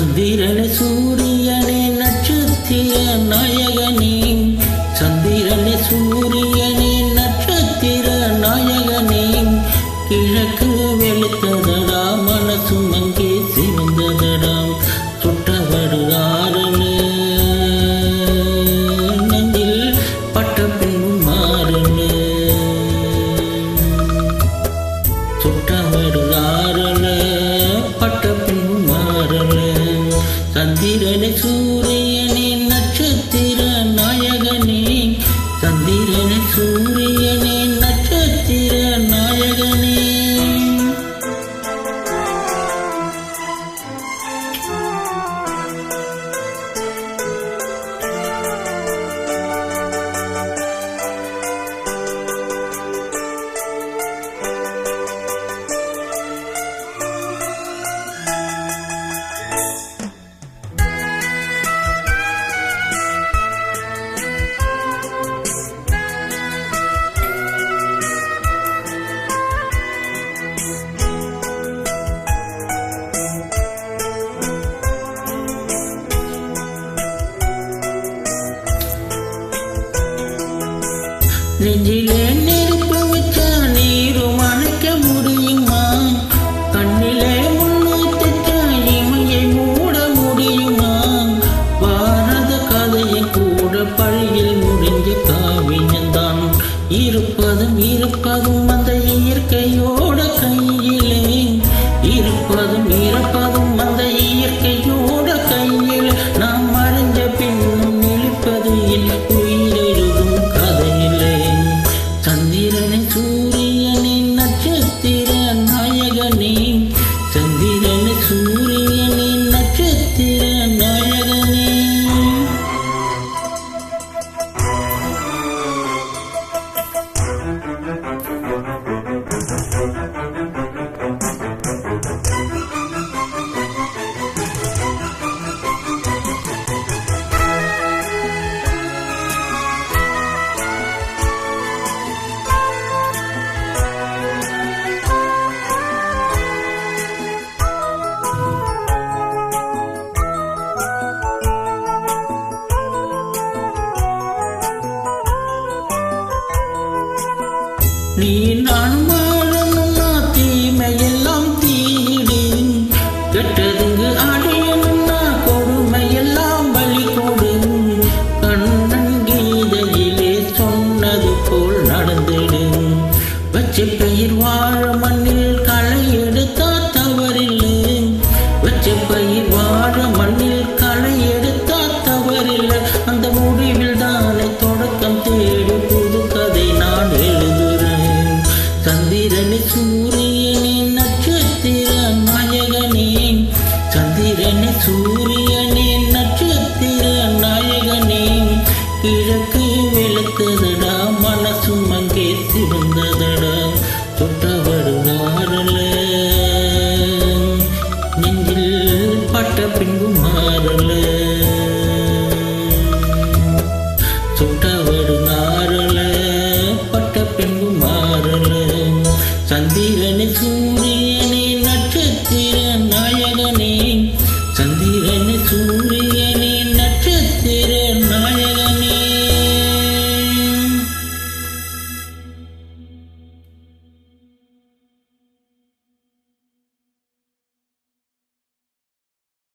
சந்திரனே சூரியனே நட்சத்திர நாயகனே. சந்திரனே சூரியனே நட்சத்திர நாயகனே. கிழக்கு வெளுத்ததடா மனசும் அங்கே சிவந்ததடா சுட்டவடு ஆறலு நெஞ்சில் பட்ட பின்னும் மாறலு சுட்டவடு நெஞ்சிலே நெருப்பு வச்சா நீரும் அணைக்க முடியுமா? கண்ணிலே முன்னூத்தச்சா இமையை மூட முடியுமா? பாரத கதையை கூட பழியில் முடிஞ்ச காவியந்தான் இருப்பதும் இருப்பதும் நீ நானும் வாழணும்னா தீமையெல்லாம் தீடி கெட்டது கிழக்கு விளக்குதடா மனசும் அங்கே சிவந்ததடா. தொட்டவருதாரல நெஞ்சில் பட்ட பின்பு மாறல. தொட்ட